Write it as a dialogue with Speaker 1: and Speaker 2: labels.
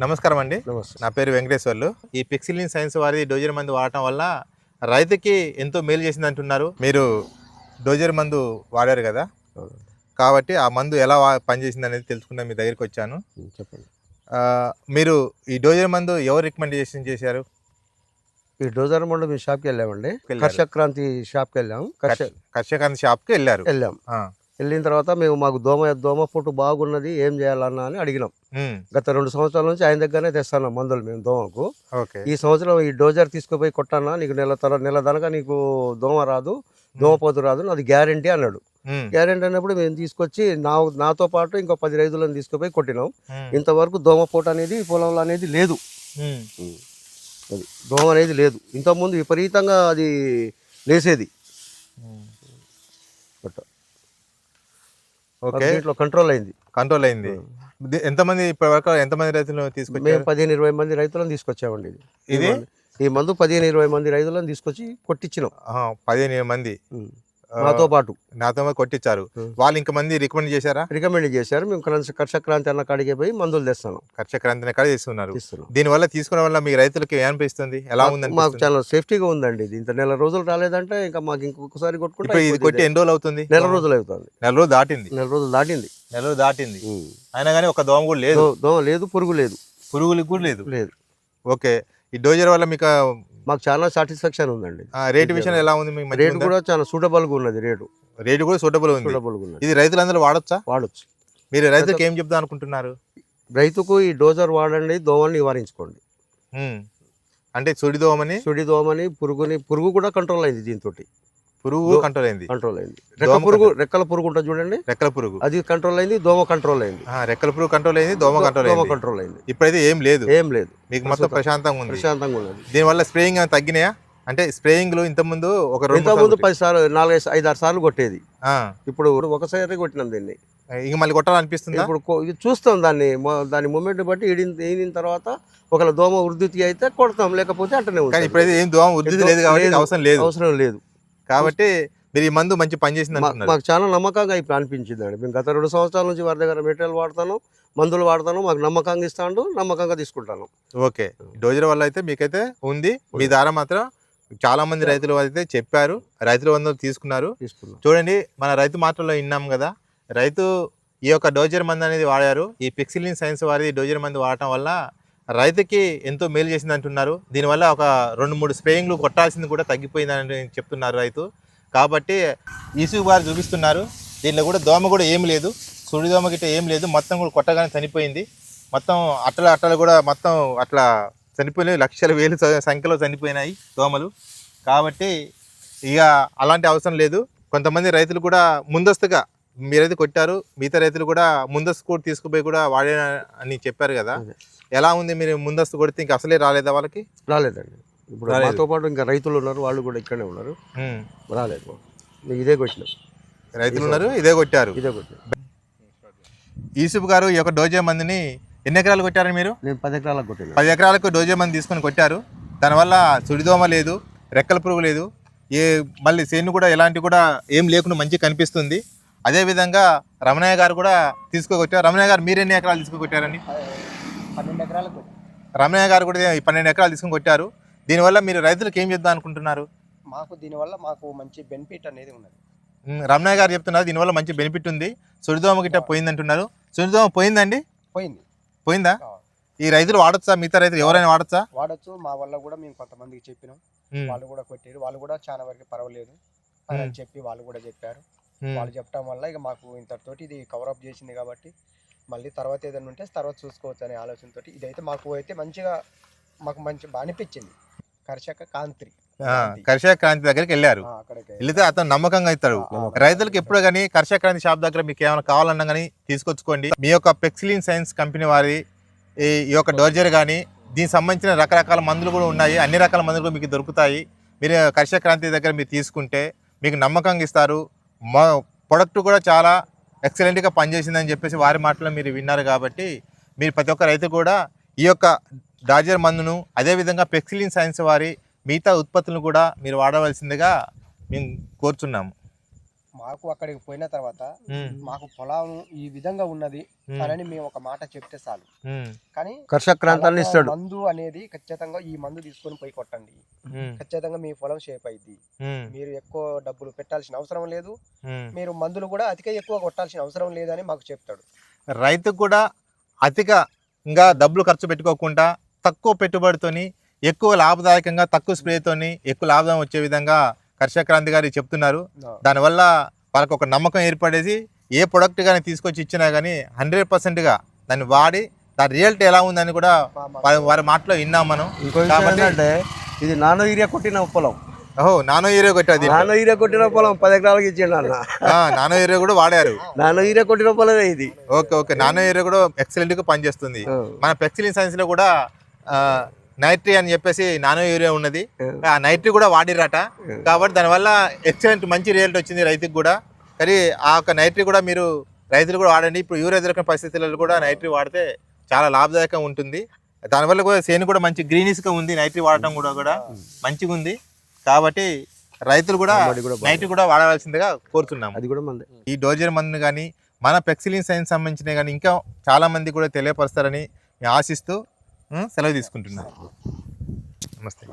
Speaker 1: నమస్కారం అండి నా పేరు వెంకటేశ్వర్లు. ఈ పిక్సిలిన్ సైన్స్ వారి డోజర్ మందు వాడటం వల్ల రైతుకి ఎంతో మేలు చేసింది అంటున్నారు మీరు డోజర్ మందు వాడారు కదా. కాబట్టి ఆ మందు ఎలా పనిచేసింది అనేది తెలుసుకుందాం మీ దగ్గరికి వచ్చాను.
Speaker 2: చెప్పండి.
Speaker 1: మీరు ఈ డోజర్ మందు ఎవరు రికమెండేషన్ చేశారు?
Speaker 2: ఈ డోజర్ మండ మీ షాప్కి వెళ్ళామండి.
Speaker 1: వెళ్ళారు.
Speaker 2: కర్షక్ క్రాంతి షాప్కి వెళ్ళాం. కర్ష
Speaker 1: కర్షకాంత్ షాప్కి వెళ్ళారు.
Speaker 2: వెళ్ళాం. వెళ్ళిన తర్వాత మేము మాకు దోమ దోమ పొట్టు బాగున్నది ఏం చేయాలన్నా అని అడిగినాం. గత రెండు సంవత్సరాల నుంచి ఆయన దగ్గరనే తెస్తాను మందులు మేము దోమకు. ఈ సంవత్సరం ఈ డోజర్ తీసుకుపోయి కొట్టానా నీకు నెల తర్వాత నెల దనక నీకు దోమ రాదు దోమపోతు రాదు నాది గ్యారంటీ అన్నాడు. గ్యారంటీ అన్నప్పుడు మేము తీసుకొచ్చి నా నాతో పాటు ఇంకో పది రైతులను తీసుకుపోయి కొట్టినాం. ఇంతవరకు దోమపోటు అనేది ఈ పొలంలో అనేది లేదు. అది దోమ అనేది లేదు. ఇంతకుముందు విపరీతంగా అది లేసేది
Speaker 1: ఓకే.
Speaker 2: దీంట్లో కంట్రోల్ అయింది.
Speaker 1: కంట్రోల్ అయింది. ఎంతమంది ఇప్పటి వరకు ఎంతమంది రైతులు
Speaker 2: మేము
Speaker 1: తీసుకొచ్చారు
Speaker 2: పదిహేను ఇరవై మంది రైతులను తీసుకొచ్చామండి ఇది.
Speaker 1: ఇది?
Speaker 2: ఈ మందు పదిహేను ఇరవై మంది రైతులను తీసుకొచ్చి కొట్టించినాం.
Speaker 1: పదిహేను మంది.
Speaker 2: మాతో పాటు.
Speaker 1: నాతో కొట్టించారు. వాళ్ళు ఇంకమంది రికమెండ్ చేశారా?
Speaker 2: రికమెండ్ చేశారు. మేము కర్ష- కర్షక్రాంతి అన్న కాడికి పోయి మందులు తెస్తాను
Speaker 1: కర్షక్రాంతిని ఎక్కడ చేస్తున్నారు
Speaker 2: ఇస్తున్నాం
Speaker 1: దీని వల్ల తీసుకోవడం వల్ల మీ రైతులకి ఏమనిపిస్తుంది ఎలా ఉంది
Speaker 2: మాకు చాలా సేఫ్టీగా ఉందండి ఇది. ఇంత నెల రోజులు రాలేదంటే ఇంకా మాకు ఇంకొకసారి కొట్టుకుంటే
Speaker 1: ఇది. కొట్టి ఎన్ని రోజులు అవుతుంది?
Speaker 2: నెల రోజులు అవుతుంది.
Speaker 1: నెల రోజులు దాటింది.
Speaker 2: నెల రోజులు దాటింది.
Speaker 1: నెల రోజులు దాటింది. అయినా కానీ ఒక దోమ కూడా లేదు.
Speaker 2: దోమ లేదు పురుగు లేదు.
Speaker 1: పురుగులకు కూడా లేదు.
Speaker 2: లేదు.
Speaker 1: ఓకే. ఈ డోజర్ వల్ల మీకు
Speaker 2: మాకు చాలా సాటిస్ఫాక్షన్ ఉందండి.
Speaker 1: రేటు విషయం ఎలా ఉంది? మీకు
Speaker 2: రేటు? కూడా చాలా సూటబుల్గా ఉన్నది రేటు.
Speaker 1: రేటు కూడా సూటబుల్ ఉంది.
Speaker 2: సూటబుల్గా ఉన్నది.
Speaker 1: ఇది రైతులందరూ వాడొచ్చా?
Speaker 2: వాడచ్చు.
Speaker 1: మీరు రైతులకు ఏం చెప్దాం అనుకుంటున్నారు?
Speaker 2: రైతుకు ఈ డోజర్ వాడండి దోమని నివారించుకోండి.
Speaker 1: అంటే సుడి దోమని?
Speaker 2: సుడి దోమని పురుగుని పురుగు కూడా కంట్రోల్ అయింది దీంతో
Speaker 1: పురుగు కంట్రోల్ అయింది.
Speaker 2: కంట్రోల్ అయింది. రెక్క పురుగు రెక్కల పురుగు ఉంటుంది చూడండి.
Speaker 1: రెక్కల పురుగు.
Speaker 2: అది కంట్రోల్ అయింది దోమ కంట్రోల్ అయింది.
Speaker 1: రెక్కల పురుగు కంట్రోల్ అయింది దోమ కంట్రోల్
Speaker 2: దోమ కంట్రోల్ అయింది.
Speaker 1: ఇప్పుడైతే ఏం లేదు.
Speaker 2: ఏం లేదు.
Speaker 1: మీకు మొత్తం ప్రశాంతంగా ఉంది.
Speaker 2: ప్రశాంతంగా ఉన్నది.
Speaker 1: దీనివల్ల స్ప్రేయింగ్ తగ్గినాయా? అంటే స్ప్రేయింగ్లు ఇంతకుముందు ఒక
Speaker 2: ముందు పది సార్లు నాలుగైదు ఐదు ఆరు సార్లు కొట్టేది. ఇప్పుడు ఒకసారి కొట్టినాం దీన్ని.
Speaker 1: ఇంక మళ్ళీ కొట్టాలనిపిస్తుందా?
Speaker 2: ఇప్పుడు చూస్తాం దాన్ని దాని మూమెంట్ బట్టి ఈడిన తర్వాత ఒకవేళ దోమ వృద్ధి అయితే కొడతాం లేకపోతే అట్టనే ఉంటుంది
Speaker 1: ఇప్పుడైతే ఏం దోమ వృద్ధి లేదు కాబట్టి
Speaker 2: లేదు.
Speaker 1: అవసరం లేదు.
Speaker 2: అవసరం లేదు.
Speaker 1: కాబట్టి మీరు ఈ మందు మంచి పని చేసింది
Speaker 2: మాకు చాలా నమ్మకంగా ఇప్పుడు అనిపించింది అండి మేము గత రెండు సంవత్సరాల నుంచి వారి దగ్గర మెటీరియల్ వాడతాను మందులు వాడతాను మాకు నమ్మకంగా ఇస్తాను నమ్మకంగా తీసుకుంటాను.
Speaker 1: ఓకే. డోజర్ వల్ల అయితే మీకైతే ఉంది. మీ ద్వారా మాత్రం చాలా మంది రైతులు అయితే చెప్పారు. రైతులు వందలు తీసుకున్నారు.
Speaker 2: తీసుకున్నాం.
Speaker 1: చూడండి మన రైతు మాటల్లో విన్నాం కదా రైతు ఈ యొక్క డోజర్ మందు అనేది వాడారు. ఈ పిక్సిలిన్ సైన్స్ వారి డోజర్ మందు వాడటం వల్ల రైతుకి ఎంతో మేలు చేసింది అంటున్నారు దీనివల్ల ఒక రెండు మూడు స్ప్రేయింగ్లు కొట్టాల్సింది కూడా తగ్గిపోయిందని చెప్తున్నారు రైతు. కాబట్టి ఈసుగు వారు చూపిస్తున్నారు. దీనిలో కూడా దోమ కూడా ఏం లేదు. సుడి దోమ గిట్ట ఏం లేదు. మొత్తం కూడా కొట్టగానే చనిపోయింది. మొత్తం అట్టల అట్టలు కూడా మొత్తం అట్లా చనిపోయినాయి. లక్షల వేలు సంఖ్యలో చనిపోయినాయి దోమలు. కాబట్టి ఇక అలాంటి అవసరం లేదు. కొంతమంది రైతులు కూడా ముందస్తుగా మీరైతే కొట్టారు. మిగతా రైతులు కూడా ముందస్తు కూడా తీసుకుపోయి కూడా వాడే అని చెప్పారు కదా. ఎలా ఉంది మీరు ముందస్తు కొడితే ఇంకా అసలే రాలేదా వాళ్ళకి?
Speaker 2: రాలేదండి. ఇప్పుడు. మాతో పాటు ఇంకా రైతులు ఉన్నారు వాళ్ళు కూడా ఇక్కడనే ఉన్నారు. రాలేదు. ఇదే కొట్టినాం.
Speaker 1: రైతులు ఉన్నారు ఇదే కొట్టారు.
Speaker 2: ఇదే కొట్టినాం.
Speaker 1: యూసుఫ్ గారు ఈ యొక్క డోజే మందిని ఎన్ని ఎకరాలు కొట్టారు మీరు?
Speaker 2: నేను పది ఎకరాలకు కొట్టినా.
Speaker 1: పది ఎకరాలకు డోజే మంది తీసుకొని కొట్టారు. దానివల్ల సుడిదోమ లేదు రెక్కల పురుగు లేదు. ఏ మళ్ళీ చేను కూడా ఎలాంటి కూడా ఏం లేకుండా మంచిగా కనిపిస్తుంది. అదేవిధంగా రమణయ్య గారు కూడా తీసుకొచ్చారు రమణయ్య గారు మీరు ఎన్ని ఎకరాలు తీసుకొచ్చారని
Speaker 3: ఎకరాలకు
Speaker 1: రమణయ్య గారు కూడా ఈ పన్నెండు ఎకరాలు తీసుకొని కొట్టారు. దీనివల్ల మీరు రైతులకు ఏం చెప్దాం అనుకుంటున్నారు?
Speaker 3: మాకు దీనివల్ల మాకు మంచి బెనిఫిట్ అనేది ఉన్నది.
Speaker 1: రమణయ్య గారు చెప్తున్నారు దీనివల్ల మంచి బెనిఫిట్ ఉంది. సుడిదోమ గిట్ట పోయిందంటున్నారు. సుడిదోమ పోయిందండి?
Speaker 3: పోయింది.
Speaker 1: పోయిందా? ఈ రైతులు వాడొచ్చా? మిగతా రైతులు ఎవరైనా వాడొచ్చా?
Speaker 3: వాడొచ్చు. మా వల్ల కూడా మేము కొంతమందికి చెప్పినాం. వాళ్ళు కూడా కొట్టారు. వాళ్ళు కూడా చాలా వరకు పర్వాలేదు. అని చెప్పి వాళ్ళు కూడా చెప్పారు. వాళ్ళు చెప్పడం వల్ల ఇక మాకు ఇంతటితోటి ఇది కవర్ అప్ చేసింది కాబట్టి మళ్ళీ తర్వాత ఏదైనా ఉంటే తర్వాత చూసుకోవచ్చు అనే ఆలోచనతో ఇదైతే మాకు అయితే మంచిగా మాకు మంచి బాగా అనిపించింది. కర్షక కాంత్రి.
Speaker 1: ఆ, కర్షక క్రాంతి దగ్గరికి వెళ్ళారు. వెళితే అతను నమ్మకంగా ఇస్తాడు. రైతులకు ఎప్పుడు కానీ కర్షక క్రాంతి షాప్ దగ్గర మీకు ఏమైనా కావాలన్నా కానీ తీసుకొచ్చుకోండి. మీ యొక్క పెక్సిలిన్ సైన్స్ కంపెనీ వారి ఈ ఈ యొక్క డోర్జర్ కానీ దీనికి సంబంధించిన రకరకాల మందులు కూడా ఉన్నాయి. అన్ని రకాల మందులు కూడా మీకు దొరుకుతాయి. మీరు కర్షక క్రాంతి దగ్గర మీరు తీసుకుంటే మీకు నమ్మకంగా ఇస్తారు. మా ప్రొడక్ట్ కూడా చాలా ఎక్సలెంట్గా పనిచేసిందని చెప్పేసి వారి మాటలో మీరు విన్నారు కాబట్టి మీరు ప్రతి ఒక్క రైతు కూడా ఈ యొక్క డాజర్ మందును అదేవిధంగా పెక్సిలిన్ సైన్స్ వారి మిగతా ఉత్పత్తులను కూడా మీరు వాడవలసిందిగా మేము కోరుచున్నాము.
Speaker 3: మాకు అక్కడికి పోయిన తర్వాత మాకు పొలం ఈ విధంగా ఉన్నది అని మేము ఒక మాట చెప్తే చాలు. కానీ
Speaker 2: ఇస్తాడు.
Speaker 3: మందు అనేది ఖచ్చితంగా ఈ మందు తీసుకొని పోయి కొట్టండి. ఖచ్చితంగా మీ పొలం షేప్ అయింది మీరు ఎక్కువ డబ్బులు పెట్టాల్సిన అవసరం లేదు. మీరు మందులు కూడా అతికే ఎక్కువ కొట్టాల్సిన అవసరం లేదని మాకు చెప్తాడు.
Speaker 1: రైతుకు కూడా అతిగా ఇంకా డబ్బులు ఖర్చు పెట్టుకోకుండా తక్కువ పెట్టుబడితోని ఎక్కువ లాభదాయకంగా తక్కువ స్ప్రేతోని ఎక్కువ లాభం వచ్చే విధంగా కర్షక క్రాంతి గారు చెప్తున్నారు. దానివల్ల వాళ్ళకు ఒక నమ్మకం ఏర్పడేసి ఏ ప్రొడక్ట్ కానీ తీసుకొచ్చి ఇచ్చినా కానీ హండ్రెడ్ పర్సెంట్గా దాన్ని వాడి దాని రిజల్ట్ ఎలా ఉందని కూడా వారి మాటలో విన్నాం మనం.
Speaker 2: ఏంటంటే ఇది నానో యూరియా కొట్టిన పొలం.
Speaker 1: ఓహో నానో ఏరియా కొట్టేది.
Speaker 2: నానో యూరియా కొట్టిన పొలం పది ఎకరాలకి ఇచ్చిండు అన్న.
Speaker 1: నానో ఏరియా కూడా వాడారు.
Speaker 2: నానో యూరియా కొట్టిన పొలమే ఇది.
Speaker 1: Okay okay. నానో ఏరియా కూడా ఎక్సలెంట్గా పనిచేస్తుంది. మన పెక్సిలిన్ సైన్స్లో కూడా నైట్రీ అని చెప్పేసి నానో యూరియా ఉన్నది. ఆ. నైట్రీ కూడా వాడిరట కాబట్టి దానివల్ల ఎక్సలెంట్ మంచి రిజల్ట్ వచ్చింది రైతుకి కూడా. కానీ ఆ యొక్క నైట్రీ కూడా మీరు రైతులు కూడా వాడండి. ఇప్పుడు యూరియా దొరికిన పరిస్థితులలో కూడా నైట్రీ వాడితే చాలా లాభదాయకంగా ఉంటుంది. దానివల్ల కూడా సేను కూడా మంచి గ్రీనిష్గా ఉంది నైట్రీ వాడటం కూడా కూడా. మంచిగా ఉంది. కాబట్టి రైతులు కూడా
Speaker 2: మరి కూడా బాగా-
Speaker 1: నైట్రీ కూడా వాడవలసిందిగా కోరుతున్నాము
Speaker 2: అది కూడా మందే.
Speaker 1: ఈ డోజర్ మందుని కానీ మన పెక్సిలిన్ సైన్స్ సంబంధించిన కానీ ఇంకా చాలా మంది కూడా తెలియపరుస్తారని ఆశిస్తూ సెలవు తీసుకుంటున్నాను. నమస్తే.